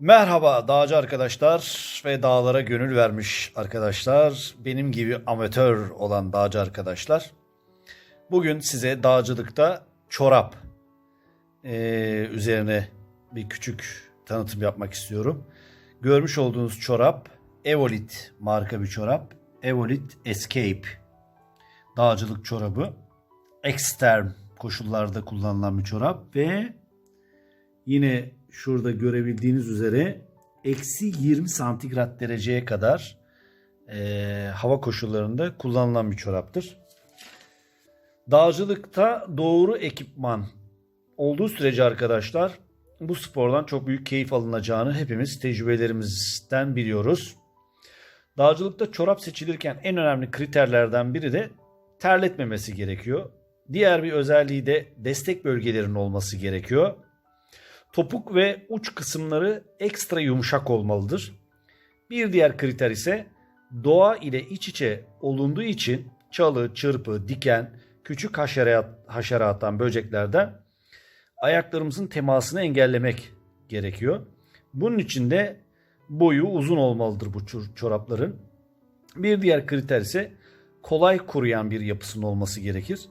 Merhaba dağcı arkadaşlar ve dağlara gönül vermiş arkadaşlar. Benim gibi amatör olan dağcı arkadaşlar. Bugün size dağcılıkta çorap eee, üzerine bir küçük tanıtım yapmak istiyorum. Görmüş olduğunuz çorap Evolit marka bir çorap. Evolit Escape dağcılık çorabı. Ekstrem koşullarda kullanılan bir çorap ve Yine şurada görebildiğiniz üzere eksi 20 santigrat dereceye kadar eee, hava koşullarında kullanılan bir çoraptır. Dağcılıkta doğru ekipman olduğu sürece arkadaşlar bu spordan çok büyük keyif alınacağını hepimiz tecrübelerimizden biliyoruz. Dağcılıkta çorap seçilirken en önemli kriterlerden biri de terletmemesi gerekiyor. Diğer bir özelliği de destek bölgelerinin olması gerekiyor. Topuk ve uç kısımları ekstra yumuşak olmalıdır. Bir diğer kriter ise doğa ile iç içe olunduğu için çalı, çırpı, diken, küçük haşerat, haşerattan, böceklerden ayaklarımızın temasını engellemek gerekiyor. Bunun için de boyu uzun olmalıdır bu çor- çorapların. Bir diğer kriter ise kolay kuruyan bir yapısının olması gerekir.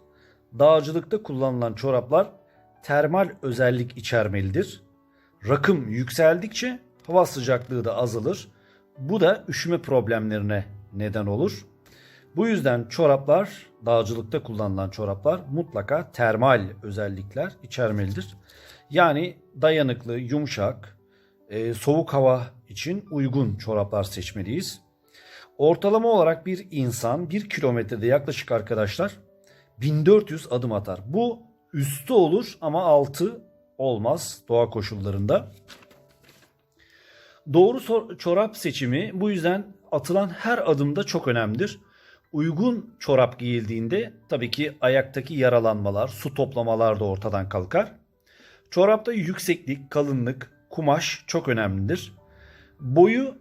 Dağcılıkta kullanılan çoraplar termal özellik içermelidir. Rakım yükseldikçe hava sıcaklığı da azalır. Bu da üşüme problemlerine neden olur. Bu yüzden çoraplar, dağcılıkta kullanılan çoraplar mutlaka termal özellikler içermelidir. Yani dayanıklı, yumuşak, e, soğuk hava için uygun çoraplar seçmeliyiz. Ortalama olarak bir insan 1 kilometrede yaklaşık arkadaşlar 1400 adım atar. Bu üstü olur ama altı olmaz doğa koşullarında. Doğru çorap seçimi bu yüzden atılan her adımda çok önemlidir. Uygun çorap giyildiğinde tabii ki ayaktaki yaralanmalar, su toplamalar da ortadan kalkar. Çorapta yükseklik, kalınlık, kumaş çok önemlidir. Boyu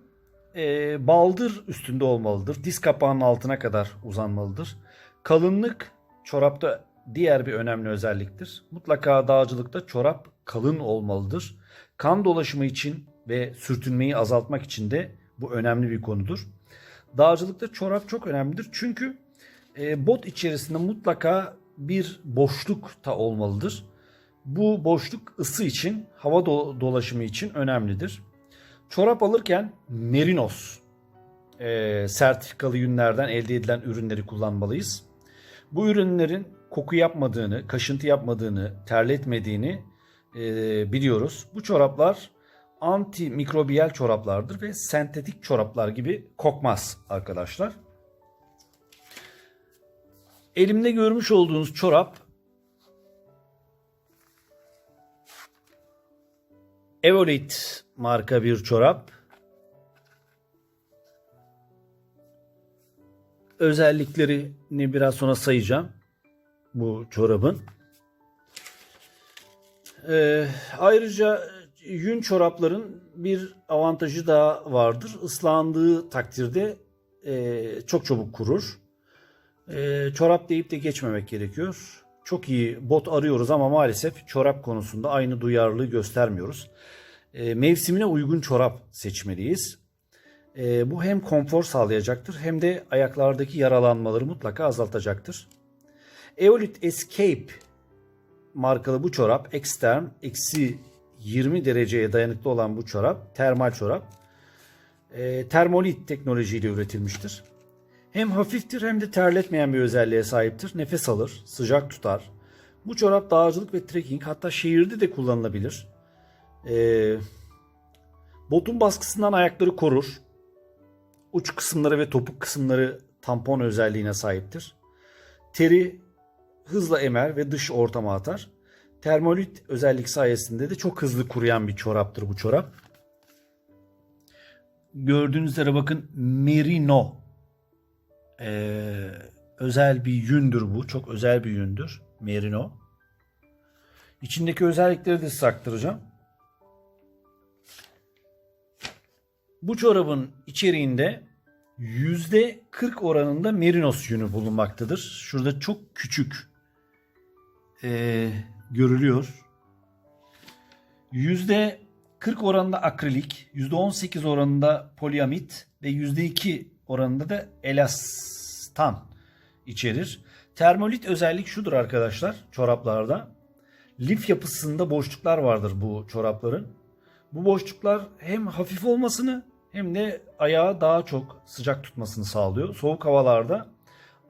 e, baldır üstünde olmalıdır. Diz kapağının altına kadar uzanmalıdır. Kalınlık çorapta diğer bir önemli özelliktir. Mutlaka dağcılıkta çorap kalın olmalıdır. Kan dolaşımı için ve sürtünmeyi azaltmak için de bu önemli bir konudur. Dağcılıkta çorap çok önemlidir. Çünkü e, bot içerisinde mutlaka bir boşluk da olmalıdır. Bu boşluk ısı için, hava do- dolaşımı için önemlidir. Çorap alırken merinos e, sertifikalı yünlerden elde edilen ürünleri kullanmalıyız. Bu ürünlerin koku yapmadığını, kaşıntı yapmadığını, terletmediğini e, biliyoruz. Bu çoraplar antimikrobiyal çoraplardır ve sentetik çoraplar gibi kokmaz arkadaşlar. Elimde görmüş olduğunuz çorap Evolite marka bir çorap. Özelliklerini biraz sonra sayacağım bu çorabın. Ee, ayrıca yün çorapların bir avantajı daha vardır. Islandığı takdirde e, çok çabuk kurur. E, çorap deyip de geçmemek gerekiyor. Çok iyi bot arıyoruz ama maalesef çorap konusunda aynı duyarlılığı göstermiyoruz. E, mevsimine uygun çorap seçmeliyiz. E, bu hem konfor sağlayacaktır hem de ayaklardaki yaralanmaları mutlaka azaltacaktır. Eolit Escape markalı bu çorap ekstrem eksi 20 dereceye dayanıklı olan bu çorap termal çorap e, termolit teknolojiyle üretilmiştir. Hem hafiftir hem de terletmeyen bir özelliğe sahiptir. Nefes alır, sıcak tutar. Bu çorap dağcılık ve trekking hatta şehirde de kullanılabilir. E, botun baskısından ayakları korur. Uç kısımları ve topuk kısımları tampon özelliğine sahiptir. Teri hızla emer ve dış ortama atar. Termolit özellik sayesinde de çok hızlı kuruyan bir çoraptır bu çorap. Gördüğünüz üzere bakın merino Ee, özel bir yündür bu. Çok özel bir yündür. Merino. İçindeki özellikleri de size aktaracağım. Bu çorabın içeriğinde %40 oranında merinos yünü bulunmaktadır. Şurada çok küçük ee, görülüyor. Yüzde 40 oranında akrilik, %18 oranında poliamid ve %2 oranında da elastan içerir. Termolit özellik şudur arkadaşlar çoraplarda. Lif yapısında boşluklar vardır bu çorapların. Bu boşluklar hem hafif olmasını hem de ayağı daha çok sıcak tutmasını sağlıyor. Soğuk havalarda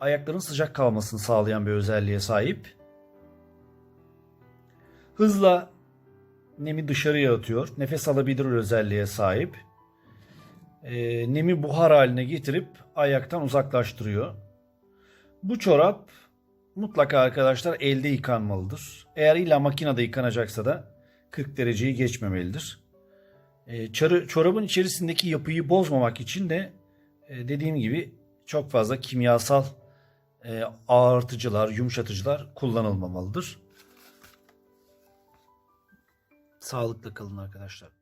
ayakların sıcak kalmasını sağlayan bir özelliğe sahip. Hızla nemi dışarıya atıyor. Nefes alabilir özelliğe sahip. Ee, nemi buhar haline getirip ayaktan uzaklaştırıyor. Bu çorap mutlaka arkadaşlar elde yıkanmalıdır. Eğer illa makinede yıkanacaksa da 40 dereceyi geçmemelidir. Ee, çarı, çorabın içerisindeki yapıyı bozmamak için de e, dediğim gibi çok fazla kimyasal e, ağırtıcılar, yumuşatıcılar kullanılmamalıdır. Sağlıkla kalın arkadaşlar.